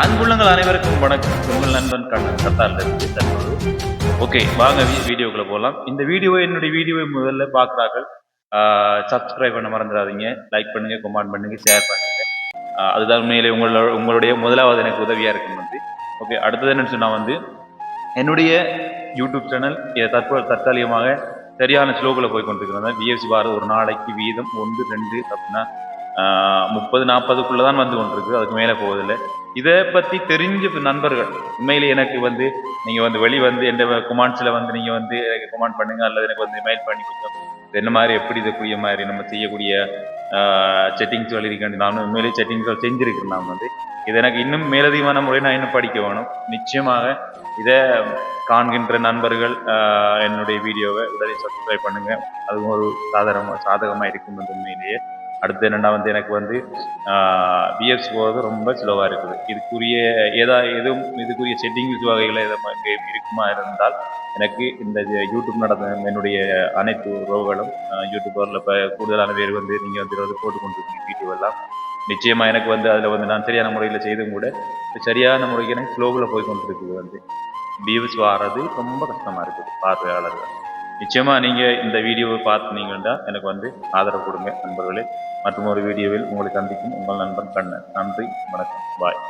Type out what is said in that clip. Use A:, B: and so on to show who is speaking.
A: அன்புள்ளங்கள் அனைவருக்கும் வணக்கம். உங்கள் நண்பன் கண்ணன் கத்தாரில் தற்போது. ஓகே வாங்க வீடியோக்குள்ள போகலாம் இந்த வீடியோ என்னுடைய வீடியோவை முதல்ல பார்க்குறார்கள். சப்ஸ்கிரைப் பண்ண மறந்துடாதீங்க. லைக் பண்ணுங்க கமெண்ட் பண்ணுங்க ஷேர் பண்ணுங்க. அதுதான் உண்மையிலே உங்களோட உங்களுடைய முதலாவது எனக்கு உதவியாக இருக்கும் வந்து. ஓகே அடுத்தது என்னன்னு சொன்னால் வந்து என்னுடைய யூடியூப் சேனல் தற்போது தற்காலிகமாக சரியான ஸ்லோகில் போய் கொண்டிருக்கிறது. பிஎஃப்சி பார் ஒரு நாளைக்கு வீதம் ஒன்று ரெண்டு அப்படின்னா முப்பது நாற்பதுக்குள்ளே தான் வந்து கொண்டிருக்கு. அதுக்கு மேலே போவதில்லை. இதை பற்றி தெரிஞ்ச நண்பர்கள் உண்மையிலே எனக்கு வந்து நீங்கள் வந்து வெளி வந்து எந்த குமாண்ட்ஸில் வந்து நீங்கள் வந்து எனக்கு குமான் பண்ணுங்கள் அல்லது எனக்கு வந்து மெயில் பண்ணி கொடுங்க. என்ன மாதிரி எப்படி இதுக்குரிய மாதிரி நம்ம செய்யக்கூடிய செட்டிங்ஸ் எழுதிக்காண்டி நானும் உண்மையிலே செட்டிங்ஸ் செஞ்சுருக்கேன் நான் வந்து. இது எனக்கு இன்னும் மேலதிகமான முறை நான் இன்னும் படிக்க வேணும். நிச்சயமாக இதை காண்கின்ற நண்பர்கள் என்னுடைய வீடியோவை உடனே சப்ஸ்கிரைப் பண்ணுங்க. அதுவும் ஒரு சாதகமாக சாதகமாக இருக்கும் அந்த உண்மையிலேயே. அடுத்து என்னென்னா வந்து எனக்கு வந்து பிஎஃப்சி போகிறது ரொம்ப ஸ்லோவாக இருக்குது. இதுக்குரிய ஏதா எதுவும் இதுக்குரிய செட்டிங்ஸ் வகைகள் எதாவது இருக்குமா இருந்தால் எனக்கு இந்த யூடியூப் நடந்த என்னுடைய அனைத்து உறவுகளும் யூடியூபரில் இப்போ கூடுதலான பேர் வந்து நீங்கள் வந்து வந்து போட்டு கொண்டு வீடியோ எல்லாம். நிச்சயமாக எனக்கு வந்து அதில் வந்து நான் சரியான முறையில் செய்தும் கூட சரியான முறைக்கு எனக்கு ஸ்லோவில் போய் கொண்டிருக்குது வந்து. வியூஸ் வாரது ரொம்ப கஷ்டமாக இருக்குது பார்வையாளர்கள். நிச்சயமாக நீங்கள் இந்த வீடியோவை பார்த்தீங்கன்னா எனக்கு வந்து ஆதரவு கொடுங்க நண்பர்களே. மற்றும் ஒரு வீடியோவில் உங்களை சந்திக்கும் உங்கள் நண்பன் கண்ணன். நன்றி வணக்கம். பாய்